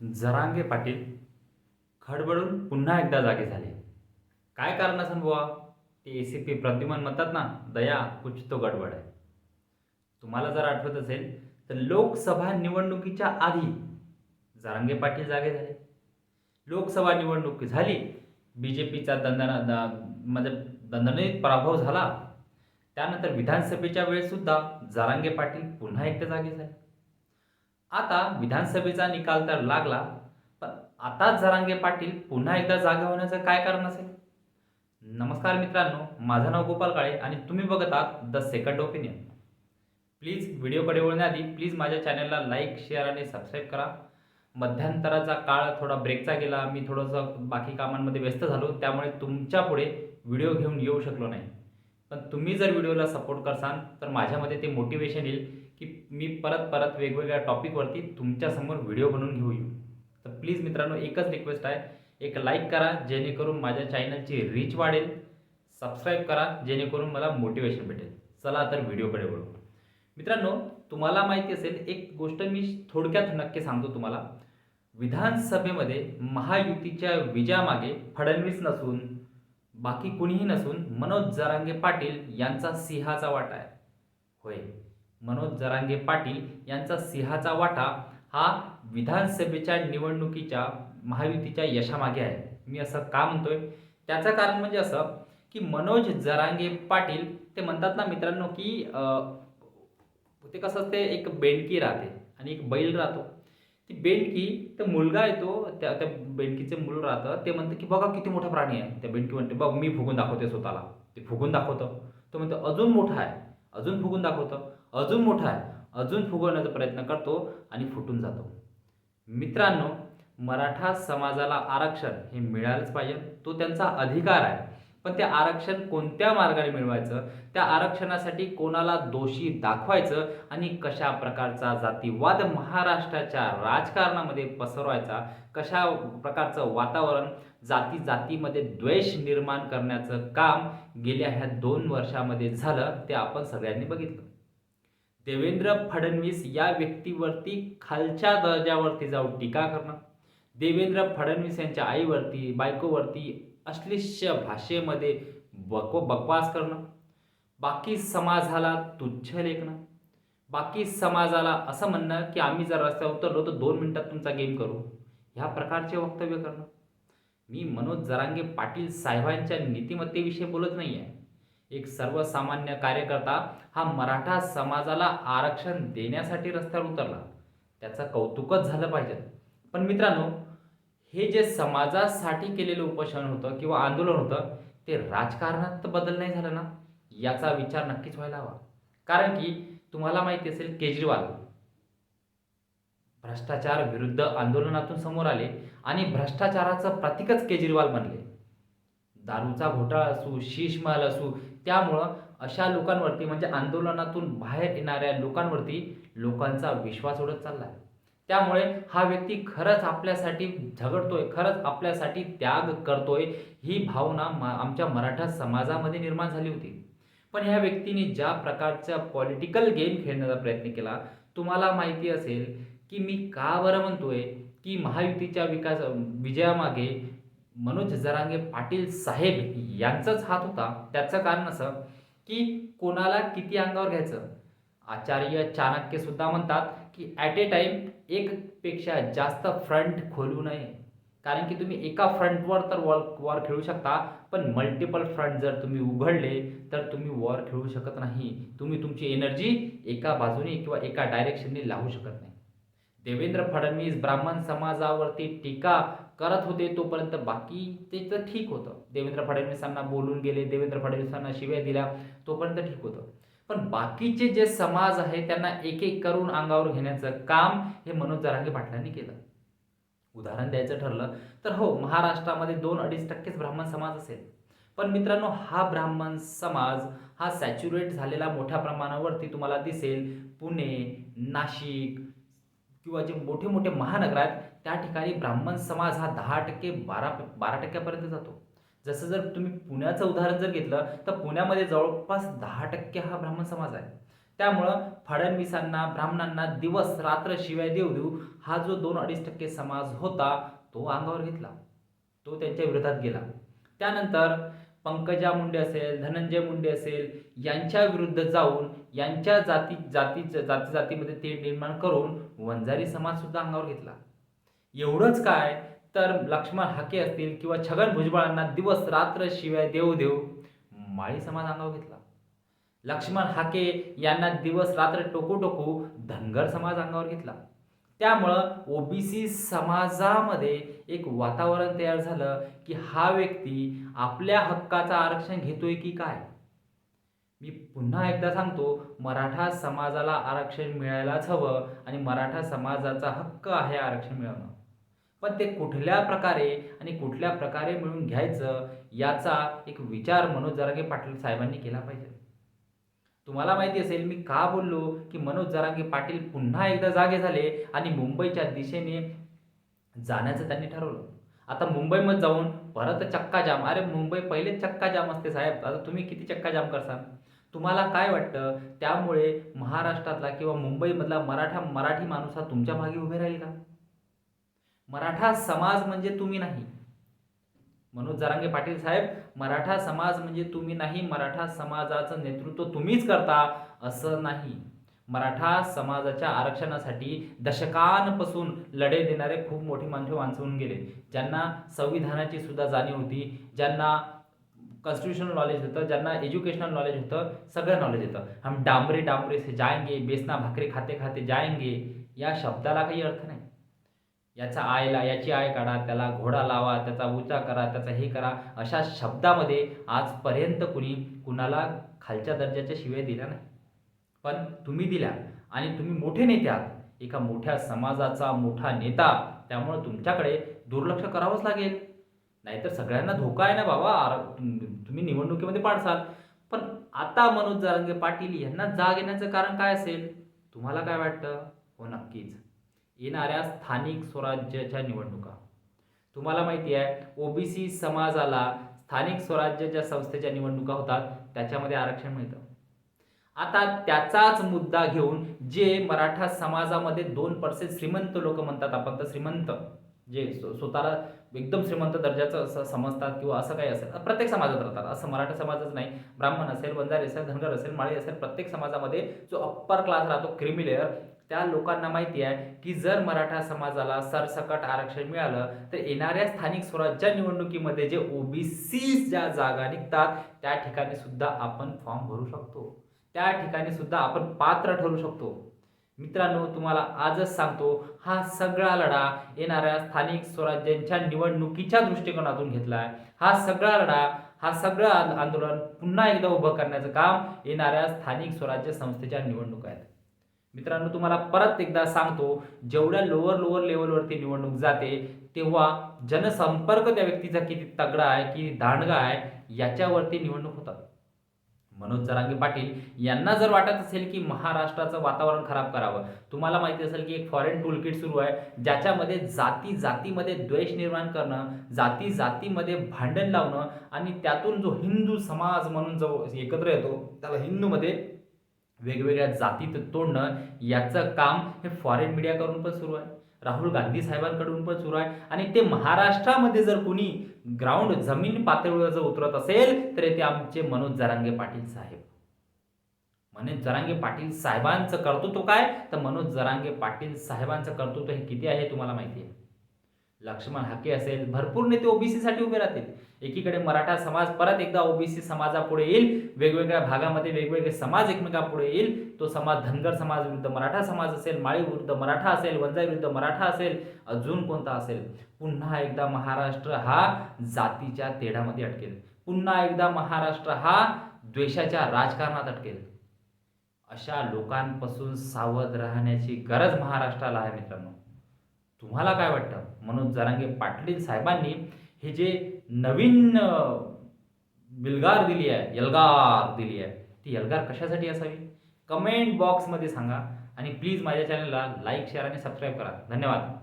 जरांगे पाटील खडबडून पुन्हा एकदा जागे झाले. काय कारण असेल बुवा? ते ए सी पी प्रद्युमन म्हणतात ना दया कुछ तो गडबड आहे तुम्हाला जर आठवत असेल तर लोकसभा निवडणुकीच्या आधी जरांगे पाटील जागे झाले. लोकसभा निवडणूक झाली बी जे पीचा दंदना द म्हणजे दणदणीत पराभव झाला. त्यानंतर विधानसभेच्या वेळेसुद्धा जरांगे पाटील पुन्हा एकदा जागे झाले. आता विधानसभेचा निकाल तर लागला पण आता जरांगे पाटील पुन्हा एकदा जागा होण्याचं काय कारण असेल? नमस्कार मित्रांनो माझं नाव गोपाल काळे आणि तुम्ही बघत आहात द सेकंड ओपिनियन. प्लीज व्हिडिओकडे वळण्याआधी प्लीज माझ्या चॅनलला लाईक शेअर आणि सबस्क्राईब करा. मध्यंतराचा काळ थोडा ब्रेकचा गेला मी थोडंसं बाकी कामांमध्ये व्यस्त झालो त्यामुळे तुमच्यापुढे व्हिडिओ घेऊन येऊ शकलो नाही. पण तुम्ही जर व्हिडिओला सपोर्ट करसाल तर माझ्यामध्ये ते मोटिवेशन येईल की मी परत परत वेगवेगळ्या टॉपिकवरती तुमच्यासमोर व्हिडिओ बनवून घेऊ येऊ. तर प्लीज मित्रांनो एकच रिक्वेस्ट आहे. एक लाईक करा जेणेकरून माझ्या चॅनलची रीच वाढेल. सबस्क्राईब करा जेणेकरून मला मोटिवेशन भेटेल. चला तर व्हिडिओकडे वळू. मित्रांनो तुम्हाला माहिती असेल एक गोष्ट मी थोडक्यात नक्की सांगतो तुम्हाला. विधानसभेमध्ये महायुतीच्या विजयामागे फडणवीस नसून बाकी कुणीही नसून मनोज जरांगे पाटील यांचा सिंहाचा वाटा आहे. होय मनोज जरांगे पाटील यांचा सिंहाचा वाटा हा विधानसभेच्या निवडणुकीच्या महायुतीच्या यशामागे आहे. मी असं का म्हणतोय? त्याचं कारण म्हणजे असं की मनोज जरांगे पाटील ते म्हणतात ना मित्रांनो की ते कसं असते एक बेंडकी राहते आणि एक बैल राहतो. ती बेंडकी तर मुलगा येतो त्या त्या बेंडकीचं मूल राहतं ते म्हणतं की बघा किती मोठा प्राणी आहे. त्या बेंडकी म्हणते बघ मी फुगून दाखवते स्वतःला. ते फुगून दाखवतं. तो म्हणतो अजून मोठा आहे. अजून फुगून दाखवतं. अजून मोठा आहे. अजून फुगवण्याचा प्रयत्न करतो आणि फुटून जातो. मित्रांनो मराठा समाजाला आरक्षण हे मिळालंच पाहिजे. तो त्यांचा अधिकार आहे. पण ते आरक्षण कोणत्या मार्गाने मिळवायचं? त्या आरक्षणासाठी कोणाला दोषी दाखवायचं? आणि कशा प्रकारचा जातीवाद महाराष्ट्राच्या राजकारणामध्ये पसरवायचा? कशा प्रकारचं वातावरण जाती जातीमध्ये द्वेष निर्माण करण्याचं काम गेल्या ह्या दोन वर्षामध्ये झालं ते आपण सगळ्यांनी बघितलं. देवेंद्र फडणवीस या व्यक्तीवरती खालच्या दर्जावरती जाऊन टीका करणं. देवेंद्र फडणवीस यांच्या आईवरती बायकोवरती अश्लिष्य भाषेमध्ये बक बकवास करणं. बाकी समाजाला तुच्छ लेखणं. बाकी समाजाला असं म्हणणं की आम्ही जर रस्त्यावर उतरलो तर दोन मिनटात तुमचा गेम करू. ह्या प्रकारचे वक्तव्य करणं. मी मनोज जरांगे पाटील साहेबांच्या नीतिमत्तेविषयी बोलत नाही आहे एक सर्वसामान्य कार्यकर्ता हा मराठा समाजाला आरक्षण देण्यासाठी रस्त्यावर उतरला. त्याचं कौतुकच झालं पाहिजे. पण मित्रांनो हे जे समाजासाठी केलेलं उपोषण होतं किंवा आंदोलन होतं ते राजकारणात तर बदल नाही झालं ना? याचा विचार नक्कीच व्हायला हवा. कारण की तुम्हाला माहिती असेल केजरीवाल भ्रष्टाचार विरुद्ध आंदोलनातून समोर आले आणि भ्रष्टाचाराचं प्रतीकच केजरीवाल बनले. दारूचा घोटाळा असू शीशमाल असू त्यामुळं अशा लोकांवरती म्हणजे आंदोलनातून बाहेर येणाऱ्या लोकांवरती लोकांचा विश्वास उडत चालला आहे त्यामुळे हा व्यक्ती खरंच आपल्यासाठी झगडतोय खरंच आपल्यासाठी त्याग करतोय ही भावना मा आमच्या मराठा समाजामध्ये निर्माण झाली होती. पण ह्या व्यक्तीने ज्या प्रकारचा पॉलिटिकल गेम खेळण्याचा प्रयत्न केला तुम्हाला माहिती असेल की मी का बरं म्हणतोय की महायुतीच्या विकास विजयामागे मनोज जरांगे पाटील साहेब यांचाच हात होता. त्याचं कारण असं की कोणाला किती अंगावर घ्यायचं? आचार्य चाणक्य सुद्धा म्हणतात की ॲट ए टाईम एकपेक्षा जास्त फ्रंट खोलू नये. कारण की तुम्ही एका फ्रंटवर तर वॉर वॉर खेळू शकता पण मल्टिपल फ्रंट जर तुम्ही उघडले तर तुम्ही वॉर खेळू शकत नाही. तुम्ही तुमची एनर्जी एका बाजूने किंवा एका डायरेक्शनने लावू शकत नाही. देवेंद्र फडणवीस ब्राह्मण समाजावरती टीका करत होते तोपर्यंत बाकी ते तर ठीक होतं. देवेंद्र फडणवीसांना बोलून गेले देवेंद्र फडणवीसांना शिव्या दिल्या तोपर्यंत ठीक होतं. पण बाकीचे जे समाज आहे त्यांना एक एक करून अंगावर घेण्याचं काम हे मनोज जरांगे पाटलांनी केलं. उदाहरण द्यायचं ठरलं तर हो महाराष्ट्रामध्ये दोन अडीच टक्केच ब्राह्मण समाज असेल. पण मित्रांनो हा ब्राह्मण समाज हा सॅच्युरेट झालेला मोठ्या प्रमाणावरती तुम्हाला दिसेल पुणे नाशिक किंवा जे मोठे मोठे महानगर आहेत त्या ठिकाणी ब्राह्मण समाज हा दहा टक्के बारा बारा टक्क्यापर्यंत जातो. जसं जर तुम्ही पुण्याचं उदाहरण जर घेतलं तर पुण्यामध्ये जवळपास दहा टक्के हा ब्राह्मण समाज आहे. त्यामुळं फडणवीसांना ब्राह्मणांना दिवस रात्र शिवाय देऊ देऊ हा जो दोन अडीच टक्के समाज होता तो अंगावर घेतला. तो त्यांच्या विरोधात गेला. त्यानंतर पंकजा मुंडे असेल धनंजय मुंडे असेल यांच्या विरुद्ध जाऊन यांच्या जाती जाती जाती जातीमध्ये ते निर्माण करून वंजारी समाजसुद्धा अंगावर घेतला. एवढंच काय तर लक्ष्मण हाके असतील किंवा छगन भुजबळांना दिवस रात्र शिवाय देऊ देऊ माळी समाज अंगावर घेतला. लक्ष्मण हाके यांना दिवस रात्र टोकू टोकू धनगर समाज अंगावर घेतला. त्यामुळं ओबीसी समाजामध्ये एक वातावरण तयार झालं की हा व्यक्ती आपल्या हक्काचं आरक्षण घेतोय की काय? मी पुन्हा एकदा सांगतो मराठा समाजाला आरक्षण मिळायलाच हवं आणि मराठा समाजाचा हक्क आहे आरक्षण मिळवणं. पण ते कुठल्या प्रकारे आणि कुठल्या प्रकारे मिळून घ्यायचं याचा एक विचार मनोज जरांगे पाटील साहेबांनी केला पाहिजे. तुम्हाला माहिती असेल मी का बोललो की मनोज जरांगे पाटील पुन्हा एकदा जागे झाले आणि मुंबईच्या दिशेने जाण्याचं त्यांनी ठरवलं. आता मुंबईमध्ये जाऊन परत चक्का जाम. अरे मुंबई पहिलेच चक्का जाम असते साहेब. आता तुम्ही किती चक्का जाम करसाल तुम्हाला काय वाटतं? त्यामुळे महाराष्ट्रातला किंवा मुंबईमधला मराठा मराठी माणूस हा तुमच्या मागे उभे राहील का? मराठा समाज म्हणजे तुम्ही नाही. मनोज जरांगे पाटील साहेब मराठा समाज म्हणजे तुम्ही नाही मराठा समाजाचं नेतृत्व तुम्हीच करता असं नाही. मराठा समाजाच्या आरक्षणासाठी दशकांपासून लढे देणारे खूप मोठी माणसे माणसं गेले. ज्यांना संविधानाची सुद्धा जाणीव होती ज्यांना कॉन्स्टिट्यूशनल नॉलेज होतं ज्यांना एज्युकेशनल नॉलेज होतं सगळं नॉलेज होतं हम डांबरे डांबरे से जाएंगे बेसना भाकरी खाते खाते जाएंगे या शब्दाला काही अर्थ नाही. याचा आयला याची आय काढा त्याला घोडा लावा त्याचा उचा करा त्याचा हे करा अशा शब्दामध्ये आजपर्यंत कुणी कुणाला खालच्या दर्जाच्या शिवाय दिल्या नाही. पण तुम्ही दिल्या आणि तुम्ही मोठे नेते आहात. एका मोठ्या समाजाचा मोठा नेता त्यामुळे तुमच्याकडे दुर्लक्ष करावंच लागेल. नाहीतर सगळ्यांना धोका आहे ना बाबा तुम्ही निवडणुकीमध्ये पाडसाल पण आता मनोज जरांगे पाटील यांना जाग येण्याचं कारण काय असेल? तुम्हाला काय वाटतं? हो नक्कीच. येणाऱ्या स्थानिक स्वराज्याच्या निवडणुका. तुम्हाला माहिती आहे ओबीसी समाजाला स्थानिक स्वराज्याच्या संस्थेच्या निवडणुका होतात त्याच्यामध्ये आरक्षण मिळतं. आता त्याचाच मुद्दा घेऊन जे मराठा समाजामध्ये दोन पर्सेंट श्रीमंत लोक म्हणतात आपण तर श्रीमंत जे स्वतःला एकदम श्रीमंत दर्जाचं असं समजतात किंवा असं काही असेल प्रत्येक समाजात राहतात. असं मराठा समाजच नाही. ब्राह्मण असेल वंजारी असेल धनगर असेल माळी असेल प्रत्येक समाजामध्ये जो अप्पर क्लास राहतो क्रिमिलेअर त्या लोकांना माहिती आहे की जर मराठा समाजाला सरसकट आरक्षण मिळालं तर येणाऱ्या स्थानिक स्वराज्य निवडणुकीमध्ये जे ओबीसी ज्या जागा निघतात त्या ठिकाणी सुद्धा आपण फॉर्म भरू शकतो. त्या ठिकाणी सुद्धा आपण पात्र ठरू शकतो. मित्रांनो तुम्हाला आजच सांगतो हा सगळा लढा येणाऱ्या स्थानिक स्वराज्यांच्या निवडणुकीच्या दृष्टिकोनातून घेतला आहे हा सगळा लढा हा सगळं आंदोलन पुन्हा एकदा उभं करण्याचं काम येणाऱ्या स्थानिक स्वराज्य संस्थेच्या निवडणुका आहेत. मित्रांनो तुम्हाला परत एकदा सांगतो जेवढ्या लोअर लोअर लेवलवरती निवडणूक जाते तेव्हा जनसंपर्क त्या व्यक्तीचा किती तगडा आहे किती दांडगा आहे याच्यावरती निवडणूक होतात. मनोज जरांगे पाटील यांना जर वाटत असेल की महाराष्ट्राचं वातावरण खराब करावं तुम्हाला माहिती असेल की एक फॉरेन टूलकिट सुरू आहे ज्याच्यामध्ये जाती जातीमध्ये द्वेष निर्माण करणं जाती जातीमध्ये भांडण लावणं आणि त्यातून जो हिंदू समाज म्हणून जो एकत्र येतो त्याला हिंदूमध्ये वेगवेगळ्या जातीत तोडणं याचं काम हे फॉरेन मीडियाकडून पण सुरू आहे. राहुल गांधी साहेबांकडून पण सुरू आहे. आणि ते महाराष्ट्रामध्ये जर कोणी ग्राउंड जमीन पातळीवर जर उतरत असेल तर ते आमचे मनोज जरांगे पाटील साहेब. मनोज जरांगे पाटील साहेबांचं कर्तृत्व काय? तर मनोज जरांगे पाटील साहेबांचं कर्तृत्व हे किती आहे? तुम्हाला माहिती आहे. लक्ष्मण हाके असेल भरपूर नेते ओबीसीसाठी उभे राहतील. एकीकडे मराठा समाज परत एकदा ओबीसी समाजापुढे येईल. वेगवेगळ्या भागामध्ये वेगवेगळे समाज एकमेकापुढे येईल. तो समाज धनगर समाज विरुद्ध मराठा समाज असेल माळी विरुद्ध मराठा असेल वंजाई विरुद्ध मराठा असेल अजून कोणता असेल? पुन्हा एकदा महाराष्ट्र हा जातीच्या तेढामध्ये अटकेल. पुन्हा एकदा महाराष्ट्र हा द्वेषाच्या राजकारणात अटकेल. अशा लोकांपासून सावध राहण्याची गरज महाराष्ट्राला आहे मित्रांनो. तुम्हाला काय वाटतं? मनोज जरांगे पाटील साहेबांनी हे जे नवीन बिलगार दिली आहे यलगार दिली आहे. ती यलगार कशासाठी असावी? कमेंट बॉक्समध्ये सांगा आणि प्लीज माझ्या चॅनलला लाईक शेअर आणि सबस्क्राईब करा. धन्यवाद.